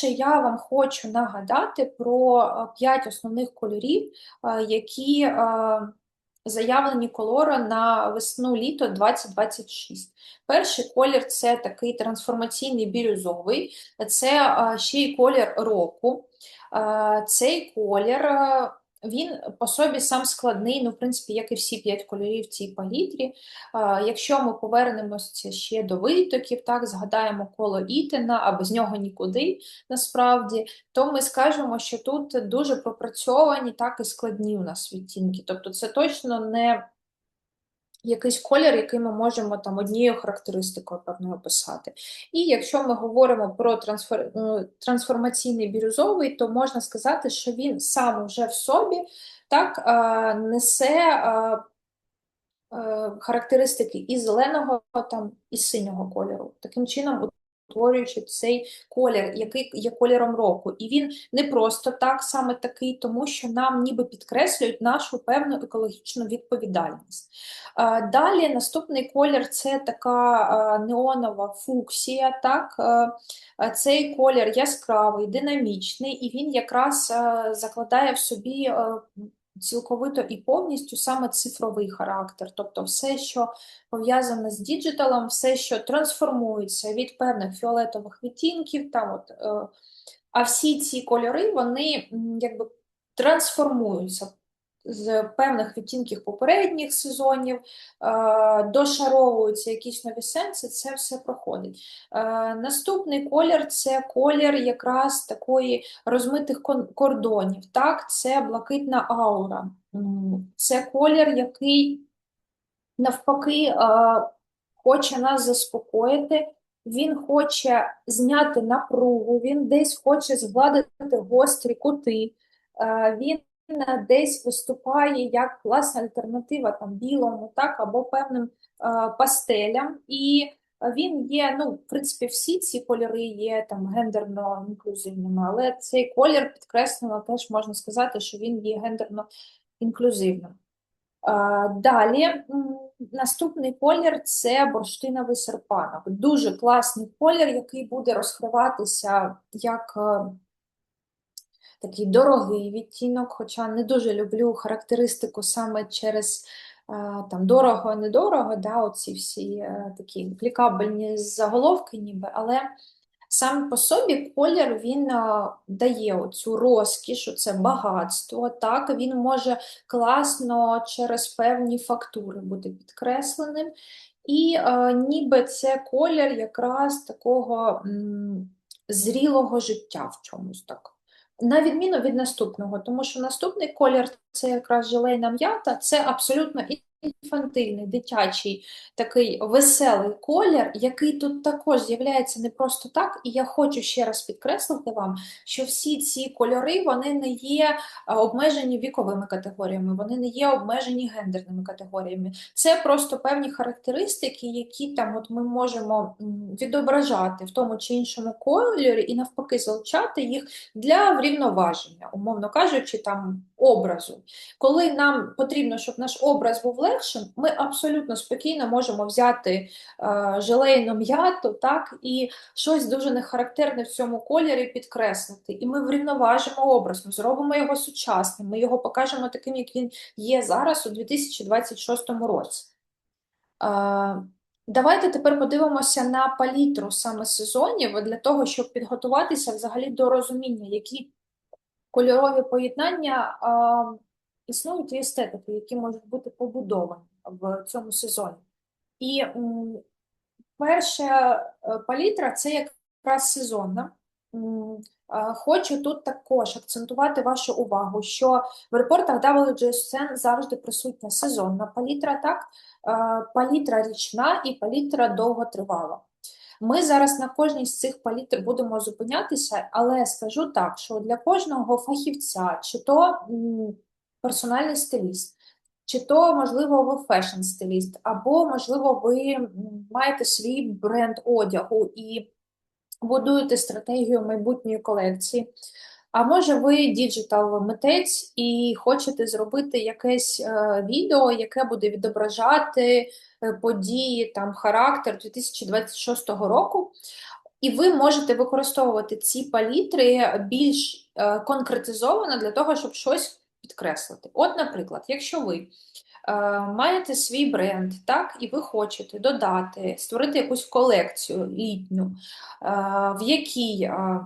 По-перше, я вам хочу нагадати про е, п'ять основних кольорів, е, які е, заявлені колора на весну-літо 2026. Перший колір це такий трансформаційний бірюзовий, це ще й колір року. Цей колір він по собі сам складний, ну, в принципі, як і всі п'ять кольорів в цій палітрі. Якщо ми повернемося ще до витоків, так, згадаємо коло Ітена, а без нього нікуди насправді, то ми скажемо, що тут дуже пропрацьовані так і складні у нас відтінки. Тобто це точно не якийсь колір, який ми можемо там однією характеристикою певною описати. І якщо ми говоримо про трансфер... Ну, трансформаційний бірюзовий, то можна сказати, що він сам вже в собі так несе характеристики і зеленого, там, і синього кольору. Таким чином, утворюючи цей колір, який є кольором року. І він не просто так саме такий, тому що нам ніби підкреслюють нашу певну екологічну відповідальність. Далі наступний колір це така неонова фуксія. так, Цей колір яскравий, динамічний, і він якраз закладає в собі цілковито і повністю саме цифровий характер, тобто все, що пов'язане з діджиталом, все, що трансформується від певних фіолетових відтінків, там от, е, а всі ці кольори вони якби трансформуються з певних відтінків попередніх сезонів, е, дошаровуються якісь нові сенси, це все проходить. Е, наступний колір це колір якраз такої розмитих кордонів. Так, Це блакитна аура. Це колір, який навпаки е, хоче нас заспокоїти. Він хоче зняти напругу, він десь хоче згладити гострі кути, він десь виступає як класна альтернатива там білому, так, або певним е, пастелям. І він є, ну, в принципі, всі ці кольори є там гендерно інклюзивними, але цей колір підкреслено теж можна сказати, що він є гендерно інклюзивним. Е, далі наступний колір це бурштиновий серпанок. Дуже класний колір, який буде розкриватися як е, такий дорогий відтінок, хоча не дуже люблю характеристику саме через там дорого-недорого, да, оці всі е, такі клікабельні заголовки, ніби, але сам по собі колір він дає оцю розкіш, це багатство. Так, Він може класно через певні фактури бути підкресленим. І е, ніби це колір якраз такого м, зрілого життя в чомусь так. На відміну від наступного, тому що наступний колір це якраз желейна м'ята, це абсолютно інфантильний, дитячий, такий веселий колір, який тут також з'являється не просто так, і я хочу ще раз підкреслити вам, що всі ці кольори вони не є е, обмежені віковими категоріями, вони не є обмежені гендерними категоріями. Це просто певні характеристики, які там от ми можемо відображати в тому чи іншому кольорі, і навпаки, залучати їх для врівноваження, умовно кажучи, там образу. Коли нам потрібно, щоб наш образ був легшим, ми абсолютно спокійно можемо взяти е, желейну м'яту так, і щось дуже нехарактерне в цьому кольорі підкреслити. І ми врівноважимо образ, ми зробимо його сучасним, ми його покажемо таким, як він є зараз у 2026 році. Е, Давайте тепер подивимося на палітру саме сезонів для того, щоб підготуватися взагалі до розуміння, які кольорові поєднання існують і естетики, які можуть бути побудовані в цьому сезоні. І перша е, палітра це якраз сезонна. Хочу тут також акцентувати вашу увагу, що в репортах WGSN завжди присутня сезонна палітра, так, палітра річна і палітра довготривала. Ми зараз на кожній з цих палітр будемо зупинятися, але скажу так, що для кожного фахівця, чи то персональний стиліст, чи то, можливо, ви фешн-стиліст, або, можливо, ви маєте свій бренд одягу і будуєте стратегію майбутньої колекції. А може, ви діджитал-митець і хочете зробити якесь е, відео, яке буде відображати е, події, там, характер 2026 року. І ви можете використовувати ці палітри більш е, конкретизовано для того, щоб щось підкреслити. От, наприклад, якщо ви е, маєте свій бренд, так, і ви хочете додати, створити якусь колекцію літню, е, в якій е,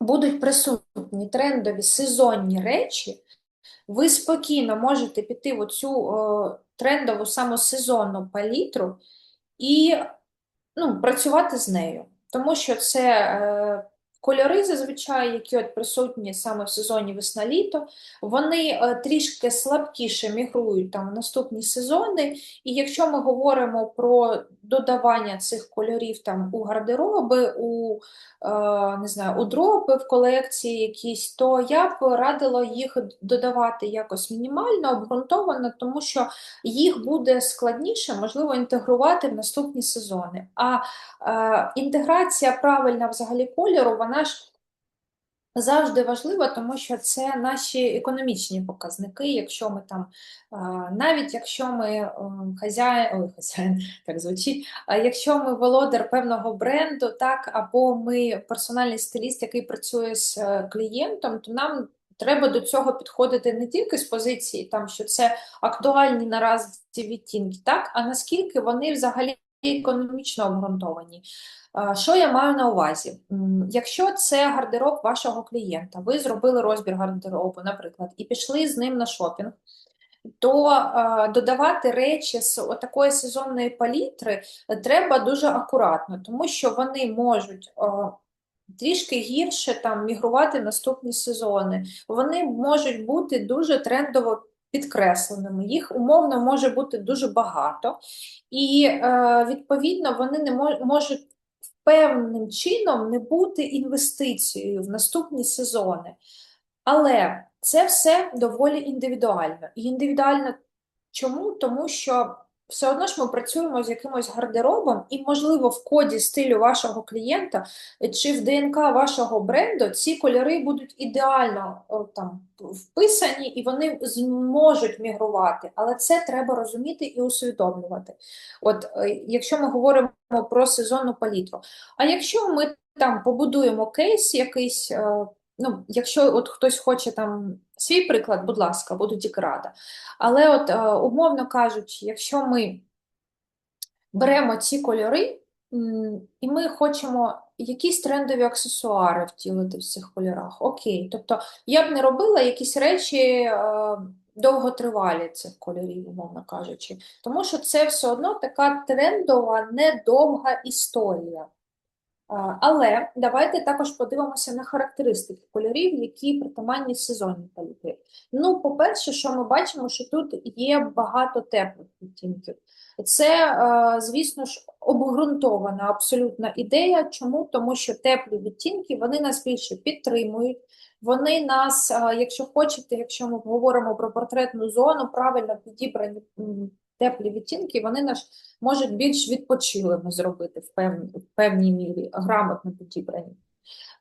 будуть присутні трендові сезонні речі, ви спокійно можете піти в цю е, трендову самосезонну палітру і ну, працювати з нею. Тому що це е, кольори зазвичай, які от присутні саме в сезоні весна-літо, вони е, трішки слабкіше мігрують там в наступні сезони. І якщо ми говоримо про додавання цих кольорів там у гардероби, у е, не знаю, у дропи в колекції якісь, то я б радила їх додавати якось мінімально, обґрунтовано, тому що їх буде складніше, можливо, інтегрувати в наступні сезони. А е, інтеграція правильна взагалі кольору, вона ж завжди важлива, тому що це наші економічні показники. Якщо ми там, навіть якщо ми е, хазяїн, ой, хазяїн, так звучить, якщо ми володар певного бренду, так, або ми персональний стиліст, який працює з е, клієнтом, то нам Треба до цього підходити не тільки з позиції, там, що це актуальні наразі відтінки, так, а наскільки вони взагалі економічно обґрунтовані. Що я маю на увазі? Якщо це гардероб вашого клієнта, ви зробили розбір гардеробу, наприклад, і пішли з ним на шопінг, то додавати речі з такої сезонної палітри треба дуже акуратно, тому що вони можуть трішки гірше там мігрувати наступні сезони. Вони можуть бути дуже трендово підкресленими, їх умовно може бути дуже багато, і е, відповідно вони не можуть певним чином не бути інвестицією в наступні сезони. Але це все доволі індивідуально. І індивідуально чому? Тому що все одно ж ми працюємо з якимось гардеробом, і, можливо, в коді стилю вашого клієнта чи в ДНК вашого бренду ці кольори будуть ідеально там вписані і вони зможуть мігрувати. Але це треба розуміти і усвідомлювати. От е, якщо ми говоримо про сезонну палітру. А якщо ми там побудуємо кейс якийсь. Ну, якщо от хтось хоче там свій приклад, будь ласка, буду тільки рада. Але, от, е, умовно кажучи, якщо ми беремо ці кольори, і ми хочемо якісь трендові аксесуари втілити в цих кольорах, окей. Тобто я б не робила якісь речі е, довготривалі цих кольорів, умовно кажучи, тому що це все одно така трендова, недовга історія. Але давайте також подивимося на характеристики кольорів, які притаманні сезонній палітрі. Ну, по-перше, що ми бачимо, що тут є багато теплих відтінків. Це, звісно ж, обґрунтована абсолютна ідея. Чому? Тому що теплі відтінки вони нас більше підтримують. Вони нас, якщо хочете, якщо ми говоримо про портретну зону, правильно підібрані теплі відтінки, вони наш можуть більш відпочилими зробити в певній, в певній мірі, грамотно підібрані.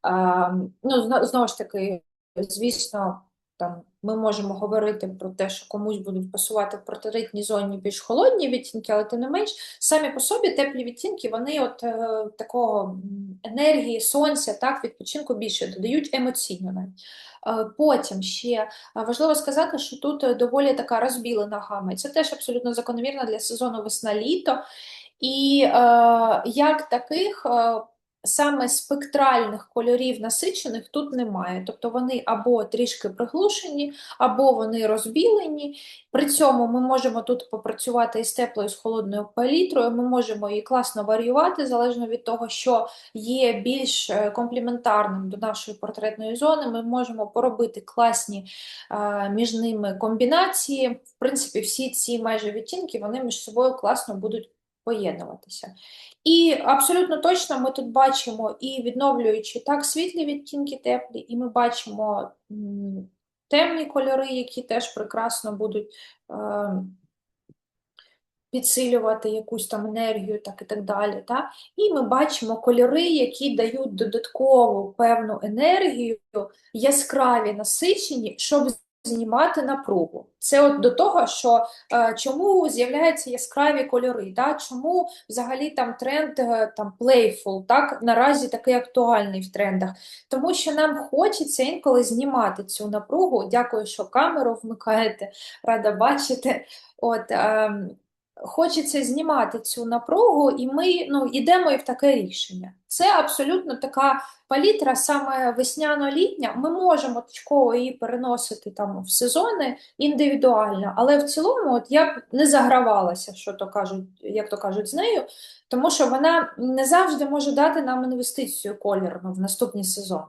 Е, ну, Знову ж таки, звісно, там ми можемо говорити про те, що комусь будуть пасувати в портретній зоні більш холодні відтінки, але тим не менш, самі по собі теплі відтінки, вони от е, такого енергії, сонця, так, відпочинку більше додають емоційно навіть. Е, потім ще важливо сказати, що тут доволі така розбілена гама. Це теж абсолютно закономірно для сезону весна-літо. І е, як таких е, саме спектральних кольорів насичених тут немає. Тобто вони або трішки приглушені, або вони розбілені. При цьому ми можемо тут попрацювати із теплою, з холодною палітрою, ми можемо її класно варіювати, залежно від того, що є більш е, компліментарним до нашої портретної зони. Ми можемо поробити класні між ними комбінації. В принципі, всі ці майже відтінки вони між собою класно будуть поєднуватися. І абсолютно точно ми тут бачимо і відновлюючи так світлі відтінки теплі, і ми бачимо темні кольори, які теж прекрасно будуть е, підсилювати якусь там енергію, так і так далі. Так? І ми бачимо кольори, які дають додаткову певну енергію, яскраві насичені, щоб знімати напругу. Це от до того, що е, чому з'являються яскраві кольори, да? чому взагалі там тренд е, там playful, так наразі такий актуальний в трендах. Тому що нам хочеться інколи знімати цю напругу. Дякую, що камеру вмикаєте, рада бачити. От, ем, хочеться знімати цю напругу, і ми ну, йдемо і в таке рішення. Це абсолютно така палітра, саме весняно-літня. Ми можемо точково її переносити там в сезони індивідуально, але в цілому от я б не загравалася, що то кажуть, як то кажуть, з нею, тому що вона не завжди може дати нам інвестицію колірну в наступний сезон.